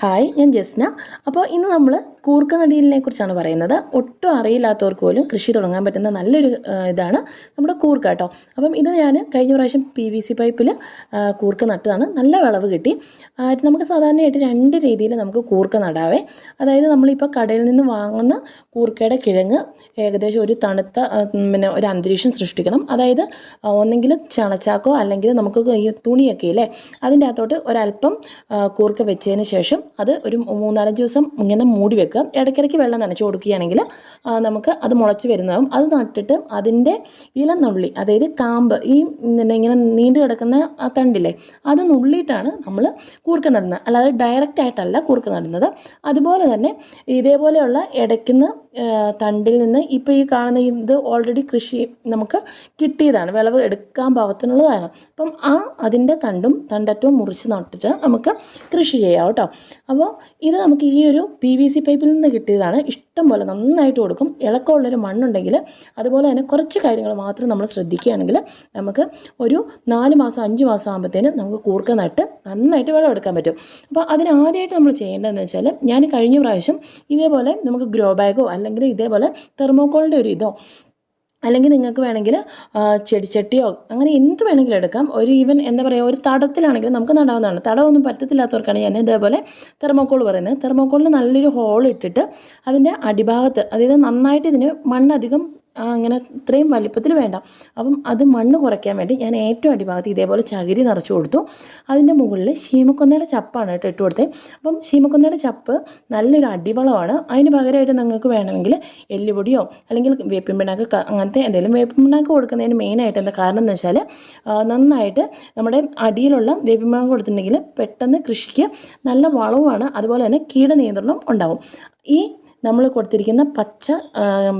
Hi ഞാൻ ജസ്ന. അപ്പോൾ ഇന്ന് നമ്മൾ കൂർക്ക നടീലിനെ കുറിച്ചാണ് പറയുന്നത്. ഒട്ടും അറിയില്ലാത്തവർക്ക് പോലും കൃഷി തുടങ്ങാൻ പറ്റുന്ന നല്ലൊരു ഇതാണ് നമ്മുടെ കൂർക്ക കേട്ടോ അപ്പം ഇത് ഞാൻ കഴിഞ്ഞ പ്രാവശ്യം പി വി സി പൈപ്പിൽ കൂർക്ക നട്ടതാണ്. നല്ല വിളവ് കിട്ടി. നമുക്ക് സാധാരണയായിട്ട് രണ്ട് രീതിയിൽ നമുക്ക് കൂർക്ക നടാവേ. അതായത് നമ്മളിപ്പോൾ കടയിൽ നിന്ന് വാങ്ങുന്ന കൂർക്കയുടെ കിഴങ്ങ് ഏകദേശം ഒരു തണുത്ത പിന്നെ ഒരു അന്തരീക്ഷം സൃഷ്ടിക്കണം. അതായത് ഒന്നെങ്കിൽ ചണച്ചാക്കോ അല്ലെങ്കിൽ നമുക്ക് ഈ തുണിയൊക്കെ ഇല്ലേ? അതിന്റെ അകത്തോട്ട് ഒരല്പം കൂർക്ക വെച്ചതിന് ശേഷം അത് ഒരു മൂന്നാലഞ്ച് ദിവസം ഇങ്ങനെ മൂടി വെക്കുക. ഇടയ്ക്കിടയ്ക്ക് വെള്ളം നനച്ചു കൊടുക്കുകയാണെങ്കിൽ നമുക്ക് അത് മുളച്ച് വരുന്നതാവും. അത് നട്ടിട്ട് അതിന്റെ ഇലനുള്ളി അതായത് കാമ്പ് ഈ പിന്നെ ഇങ്ങനെ നീണ്ടു കിടക്കുന്ന ആ തണ്ടില്ലേ അത് നുള്ളിയിട്ടാണ് നമ്മൾ കൂർക്ക നടുന്നത്. അല്ലാതെ ഡയറക്റ്റ് ആയിട്ടല്ല കൂർക്ക നടുന്നത്. അതുപോലെ തന്നെ ഇതേപോലെയുള്ള ഇടയ്ക്കുന്ന തണ്ടിൽ നിന്ന് ഇപ്പോൾ ഈ കാണുന്ന ഇത് ഓൾറെഡി കൃഷി നമുക്ക് കിട്ടിയതാണ്. വിളവ് എടുക്കാൻ പാകത്തിനുള്ളതാണ്. അപ്പം ആ അതിന്റെ തണ്ടും തണ്ടറ്റവും മുറിച്ച് നട്ടിട്ട് നമുക്ക് കൃഷി ചെയ്യാം കേട്ടോ. അപ്പോൾ ഇത് നമുക്ക് ഈ ഒരു പി വി സി പൈപ്പിൽ നിന്ന് കിട്ടിയതാണ്. ഇഷ്ടം പോലെ നന്നായിട്ട് കൊടുക്കും. ഇളക്കമുള്ളൊരു മണ്ണുണ്ടെങ്കിൽ അതുപോലെ തന്നെ കുറച്ച് കാര്യങ്ങൾ മാത്രം നമ്മൾ ശ്രദ്ധിക്കുകയാണെങ്കിൽ നമുക്ക് ഒരു നാല് മാസം അഞ്ച് മാസം ആകുമ്പോഴത്തേനും നമുക്ക് കൂർക്ക നട്ട് നന്നായിട്ട് വിളവെടുക്കാൻ പറ്റും. അപ്പോൾ അതിനാദ്യമായിട്ട് നമ്മൾ ചെയ്യേണ്ടതെന്ന് വെച്ചാൽ ഞാൻ കഴിഞ്ഞ പ്രാവശ്യം ഇതേപോലെ നമുക്ക് ഗ്രോ ബാഗോ അല്ലെങ്കിൽ ഇതേപോലെ തെർമോക്കോളിന്റെ ഒരു ഇതോ അല്ലെങ്കിൽ നിങ്ങൾക്ക് വേണമെങ്കിൽ ചെടിച്ചട്ടിയോ അങ്ങനെ എന്ത് വേണമെങ്കിലും എടുക്കാം. ഒരു ഈവൻ എന്താ പറയുക ഒരു തടത്തിലാണെങ്കിലും നമുക്ക് നടാവുന്നതാണ്. തടമൊന്നും പറ്റത്തില്ലാത്തവർക്കാണ് ഞാൻ ഇതേപോലെ തെർമോക്കോൾ പറയുന്നത്. തെർമോക്കോളിന് നല്ലൊരു ഹോൾ ഇട്ടിട്ട് അതിന്റെ അടിഭാഗത്ത് അതായത് നന്നായിട്ട് ഇതിന് മണ്ണധികം അങ്ങനെ ഇത്രയും വലിപ്പത്തിൽ വേണ്ട. അപ്പം അത് മണ്ണ് കുറയ്ക്കാൻ വേണ്ടി ഞാൻ ഏറ്റവും അടിഭാഗത്ത് ഇതേപോലെ ചകിരി നിറച്ചു കൊടുത്തു. അതിന്റെ മുകളിൽ ശീമക്കൊന്നയുടെ ചപ്പാണ് കേട്ടോ ഇട്ട് കൊടുത്തത് അപ്പം ശീമക്കൊന്നയുടെ ചപ്പ് നല്ലൊരു അടിവളമാണ്. അതിന് പകരമായിട്ട് നിങ്ങൾക്ക് വേണമെങ്കിൽ എല്ലുപൊടിയോ അല്ലെങ്കിൽ വേപ്പിൻ പിണ്ണാക്ക് അങ്ങനത്തെ എന്തെങ്കിലും വേപ്പിൻ പിണ്ണാക്ക് കൊടുക്കുന്നതിന് മെയിനായിട്ട് എന്താ കാരണം എന്ന് വെച്ചാൽ നന്നായിട്ട് നമ്മുടെ അടിയിലുള്ള വേപ്പിൻ പിണ്ണാക്ക് കൊടുത്തിട്ടുണ്ടെങ്കിൽ പെട്ടെന്ന് കൃഷിക്ക് നല്ല വളവുമാണ്. അതുപോലെ തന്നെ കീടനിയന്ത്രണം ഉണ്ടാവും. ഈ നമ്മൾ കൊടുത്തിരിക്കുന്ന പച്ച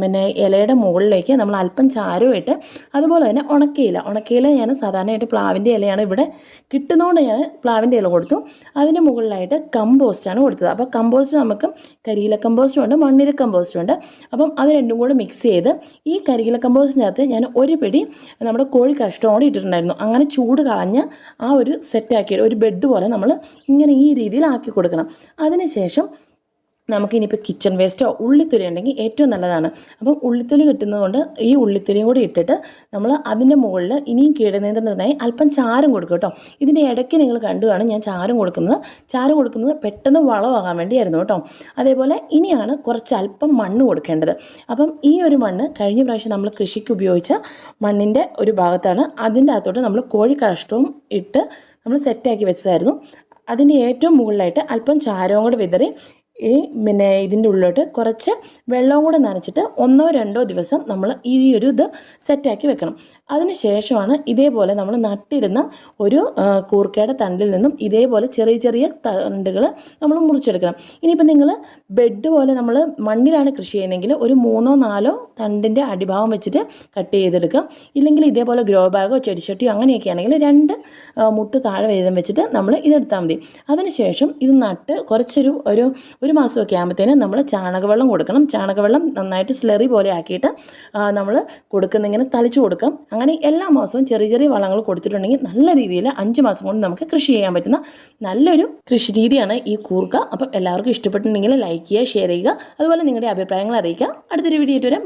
പിന്നെ ഇലയുടെ മുകളിലേക്ക് നമ്മൾ അല്പം ചാരവും ഇട്ട് അതുപോലെ തന്നെ ഉണക്കയില ഉണക്കയില ഞാൻ സാധാരണയായിട്ട് പ്ലാവിന്റെ ഇലയാണ് ഇവിടെ കിട്ടുന്നതുകൊണ്ട് ഞാൻ പ്ലാവിന്റെ ഇല കൊടുത്തു. അതിന്റെ മുകളിലായിട്ട് കമ്പോസ്റ്റാണ് കൊടുത്തത്. അപ്പോൾ കമ്പോസ്റ്റ് നമുക്ക് കരിയില കമ്പോസ്റ്റും ഉണ്ട് മണ്ണിര കമ്പോസ്റ്റും ഉണ്ട്. അപ്പം അത് രണ്ടും കൂടെ മിക്സ് ചെയ്ത് ഈ കരിയില കമ്പോസ്റ്റിനകത്ത് ഞാൻ ഒരു പിടി നമ്മുടെ കോഴി കഷ്ടം കൂടി ഇട്ടിട്ടുണ്ടായിരുന്നു. അങ്ങനെ ചൂട് കളഞ്ഞ് ആ ഒരു സെറ്റാക്കി ഒരു ബെഡ് പോലെ നമ്മൾ ഇങ്ങനെ ഈ രീതിയിൽ ആക്കി കൊടുക്കണം അതിനുശേഷം നമുക്കിനിയിപ്പോൾ കിച്ചൺ വേസ്റ്റോ ഉള്ളിത്തൊലി ഉണ്ടെങ്കിൽ ഏറ്റവും നല്ലതാണ്. അപ്പം ഉള്ളിത്തൊലി കിട്ടുന്നതുകൊണ്ട് ഈ ഉള്ളിത്തൊലിയും കൂടി ഇട്ടിട്ട് നമ്മൾ അതിന്റെ മുകളിൽ ഇനിയും കീടനിയന്ത്രണത്തിനായി അല്പം ചാരം കൊടുക്കും കേട്ടോ. ഇതിന്റെ ഇടയ്ക്ക് നിങ്ങൾ കണ്ടു കാണും ഞാൻ ചാരം കൊടുക്കുന്നത്. ചാരം കൊടുക്കുന്നത് പെട്ടെന്ന് വളമാകാൻ വേണ്ടിയായിരുന്നു കേട്ടോ. അതേപോലെ ഇനിയാണ് കുറച്ച് അല്പം മണ്ണ് കൊടുക്കേണ്ടത്. അപ്പം ഈ ഒരു മണ്ണ് കഴിഞ്ഞ പ്രാവശ്യം നമ്മൾ കൃഷിക്ക് ഉപയോഗിച്ച മണ്ണിന്റെ ഒരു ഭാഗത്താണ്. അതിന്റെ അകത്തോട്ട് നമ്മൾ കോഴി കാഷ്ടവും ഇട്ട് നമ്മൾ സെറ്റാക്കി വെച്ചതായിരുന്നു. അതിന്റെ ഏറ്റവും മുകളിലായിട്ട് അല്പം ചാരവും കൂടെ വിതറി ഈ പിന്നെ ഇതിന്റെ ഉള്ളിലോട്ട് കുറച്ച് വെള്ളവും കൂടെ നനച്ചിട്ട് ഒന്നോ രണ്ടോ ദിവസം നമ്മൾ ഈ ഒരു ഇത് സെറ്റാക്കി വെക്കണം. അതിന് ശേഷമാണ് ഇതേപോലെ നമ്മൾ നട്ടിരുന്ന ഒരു കൂർക്കയുടെ തണ്ടിൽ നിന്നും ഇതേപോലെ ചെറിയ ചെറിയ തണ്ടുകൾ നമ്മൾ മുറിച്ചെടുക്കണം. ഇനിയിപ്പോൾ നിങ്ങൾ ബെഡ് പോലെ നമ്മൾ മണ്ണിലാണ് കൃഷി ചെയ്യുന്നതെങ്കിൽ ഒരു മൂന്നോ നാലോ തണ്ടിന്റെ അടിഭാവം വെച്ചിട്ട് കട്ട് ചെയ്തെടുക്കുക. ഇല്ലെങ്കിൽ ഇതേപോലെ ഗ്രോ ബാഗോ ചെടിച്ചട്ടിയോ അങ്ങനെയൊക്കെ ആണെങ്കിൽ രണ്ട് മുട്ട് താഴെ വേദം വെച്ചിട്ട് നമ്മൾ ഇതെടുത്താൽ മതി. അതിനുശേഷം ഇത് നട്ട് കുറച്ചൊരു ഒരു ഒരു മാസമൊക്കെ ആകുമ്പോഴത്തേനും നമ്മൾ ചാണകവെള്ളം കൊടുക്കണം. ചാണകവെള്ളം നന്നായിട്ട് സ്ലറി പോലെ ആക്കിയിട്ട് നമ്മൾ കൊടുക്കുന്ന ഇങ്ങനെ തളിച്ചു കൊടുക്കാം. അങ്ങനെ എല്ലാ മാസവും ചെറിയ ചെറിയ വളങ്ങൾ കൊടുത്തിട്ടുണ്ടെങ്കിൽ നല്ല രീതിയിൽ അഞ്ച് മാസം കൊണ്ട് നമുക്ക് കൃഷി ചെയ്യാൻ പറ്റുന്ന നല്ലൊരു കൃഷി രീതിയാണ് ഈ കൂർക്ക. അപ്പം എല്ലാവർക്കും ഇഷ്ടപ്പെട്ടിട്ടുണ്ടെങ്കിൽ ലൈക്ക് ചെയ്യുക ഷെയർ ചെയ്യുക. അതുപോലെ നിങ്ങളുടെ അഭിപ്രായങ്ങൾ അറിയിക്കുക. അടുത്തൊരു വീഡിയോ വരാം.